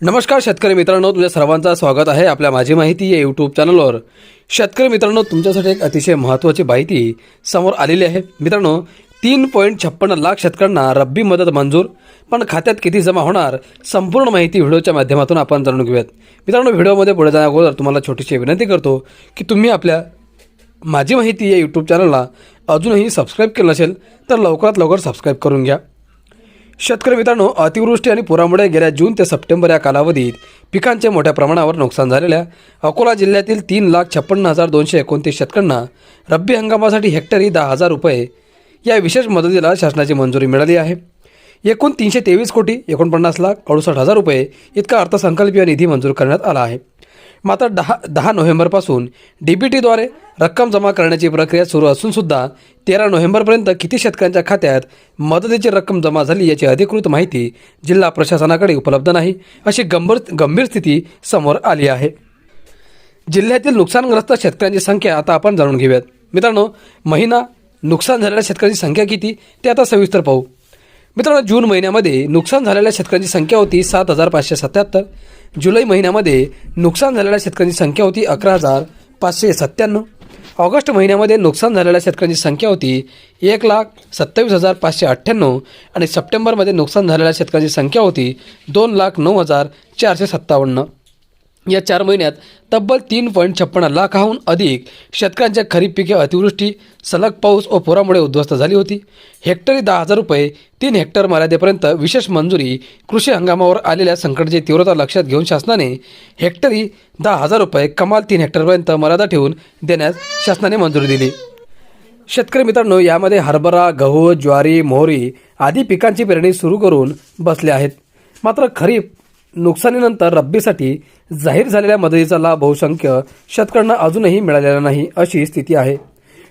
नमस्कार शेतकरी मित्रांनो तुझ्या सर्वांचं स्वागत आहे आपल्या माझी माहिती या यूट्यूब चॅनलवर शेतकरी मित्रांनो तुमच्यासाठी एक अतिशय महत्त्वाची माहिती समोर आलेली आहे. मित्रांनो तीन पॉईंट छप्पन्न लाख शेतकऱ्यांना रब्बी मदत मंजूर पण खात्यात किती जमा होणार संपूर्ण माहिती व्हिडिओच्या माध्यमातून आपण जाणून घेऊयात. मित्रांनो व्हिडिओमध्ये पुढे जाण्याअगोदर तुम्हाला छोटीशी विनंती करतो की तुम्ही आपल्या माझी माहिती या यूट्यूब चॅनलला अजूनही सबस्क्राईब केलं नसेल तर लवकरात लवकर सबस्क्राईब करून घ्या. शेतकरी मित्रांनो अतिवृष्टी आणि पुरामुळे गेल्या जून ते सप्टेंबर या कालावधीत पिकांचे मोठ्या प्रमाणावर नुकसान झालेल्या अकोला जिल्ह्यातील तीन लाख छप्पन्न हजार दोनशे एकोणतीस शेतकऱ्यांना रब्बी हंगामासाठी हेक्टरी दहा हजार रुपये या विशेष मदतीला शासनाची मंजुरी मिळाली आहे. एकूण तीनशे तेवीस कोटी एकोणपन्नास लाख अडुसष्ट हजार रुपये इतका अर्थसंकल्पीय निधी मंजूर करण्यात आला आहे. मात्र दहा दहा नोव्हेंबरपासून डी बी टीद्वारे रक्कम जमा करण्याची प्रक्रिया सुरू असूनसुद्धा तेरा नोव्हेंबरपर्यंत किती शेतकऱ्यांच्या खात्यात मदतीची रक्कम जमा झाली याची अधिकृत माहिती जिल्हा प्रशासनाकडे उपलब्ध नाही अशी गंभीर गंभीर स्थिती समोर आली आहे. जिल्ह्यातील नुकसानग्रस्त शेतकऱ्यांची संख्या आता आपण जाणून घेऊयात. मित्रांनो महिना नुकसान झालेल्या शेतकऱ्यांची संख्या किती ते आता सविस्तर पाहू. मित्रांनो जून महिन्यामध्ये नुकसान झालेल्या शेतकऱ्यांची संख्या होती सात हजार पाचशे सत्याहत्तर. जुलै महिन्यामध्ये नुकसान झालेल्या शेतकऱ्यांची संख्या होती अकरा हजार पाचशे सत्त्याण्णव. ऑगस्ट महिन्यामध्ये नुकसान झालेल्या शेतकऱ्यांची संख्या होती एक लाख सत्तावीस हजार पाचशे अठ्ठ्याण्णव आणि सप्टेंबरमध्ये नुकसान झालेल्या शेतकऱ्यांची संख्या होती दोन लाख नऊ हजार चारशे सत्तावन्न. या चार महिन्यात तब्बल तीन पॉईंट छप्पन्न लाखाहून अधिक शेतकऱ्यांच्या खरीप पिके अतिवृष्टी सलग पाऊस व पुरामुळे उद्ध्वस्त झाली होती. हेक्टरी दहा हजार रुपये तीन हेक्टर मर्यादेपर्यंत विशेष मंजुरी कृषी हंगामावर आलेल्या संकटाची तीव्रता लक्षात घेऊन शासनाने हेक्टरी दहा हजार रुपये कमाल तीन हेक्टरपर्यंत मर्यादा ठेवून देण्यास शासनाने मंजुरी दिली. शेतकरी मित्रांनो यामध्ये हरभरा गहू ज्वारी मोहरी आदी पिकांची पेरणी सुरू करून बसले आहेत. मात्र खरीप नुकसानीनंतर रब्बीसाठी जाहीर झालेल्या मदतीचा लाभ बहुसंख्य शेतकऱ्यांना अजूनही मिळालेला नाही अशी स्थिती आहे.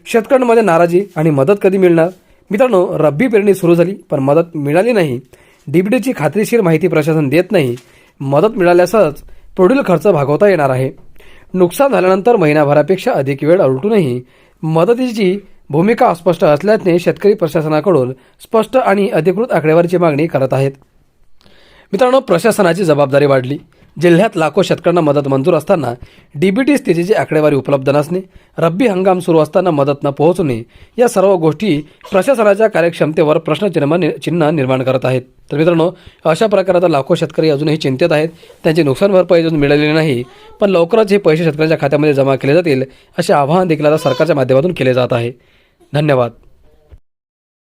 शेतकऱ्यांमध्ये नाराजी आणि मदत कधी मिळणार? मित्रांनो रब्बी पेरणी सुरू झाली पण मदत मिळाली नाही. डीबीडीची खात्रीशीर माहिती प्रशासन देत नाही. मदत मिळाल्यासच पुढील खर्च भागवता येणार आहे. नुकसान झाल्यानंतर महिनाभरापेक्षा अधिक वेळ उलटूनही मदतीची भूमिका अस्पष्ट असल्याने शेतकरी प्रशासनाकडून स्पष्ट आणि अधिकृत आकडेवारीची मागणी करत आहेत. मित्रांनो प्रशासनाची जबाबदारी वाढली. जिल्ह्यात लाखो शेतकऱ्यांना मदत मंजूर असताना डीबीटी स्थितीची आकडेवारी उपलब्ध नसणे रब्बी हंगाम सुरू असताना मदत न पोहोचणे या सर्व गोष्टी प्रशासनाच्या कार्यक्षमतेवर प्रश्नचिन्ह चिन्ह निर्माण करत आहेत. तर मित्रांनो अशा प्रकारे आता लाखो शेतकरी अजूनही चिंतेत आहेत. त्यांची नुकसान भरपाई अजून मिळालेली नाही पण लवकरच हे पैसे शेतकऱ्यांच्या खात्यामध्ये जमा केले जातील असे आवाहन देखील आता सरकारच्या माध्यमातून केले जात आहे. धन्यवाद.